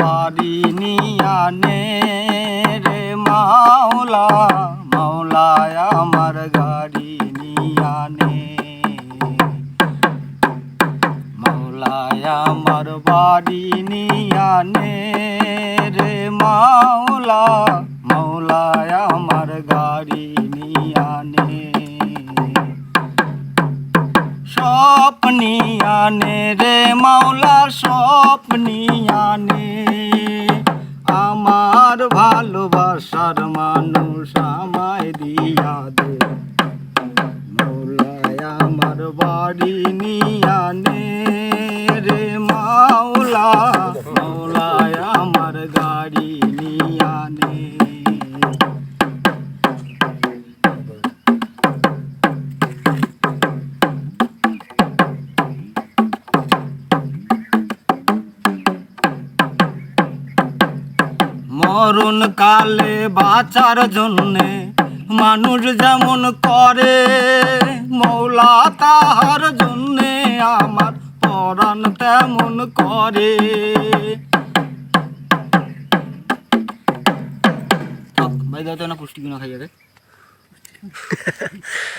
বাড়ি নিয়ানে রে মাওলা। মাওলায় আমার গাড়ি নিয়ানে মাওলায় আমার বাড়ি নিয়ানে রে মাওলা। মাওলায় আমার গাড়ি নিয়ানে স্বপ্নিয়ানে রে মাওলা স্বপ্নিয়ানে আমার ভালোবাসার মানুষ আমায় দিয়া দে। মৌলায় আমার বাড়ি মরণ কালে বাঁচার জন্যে মানুষ যেমন করে মৌলা তাহার জন্যে আমার পরাণ তেমন করে। ভাই দাও তো না পুষ্টি কিনা খাইয়া দে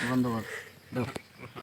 বন্ধ কর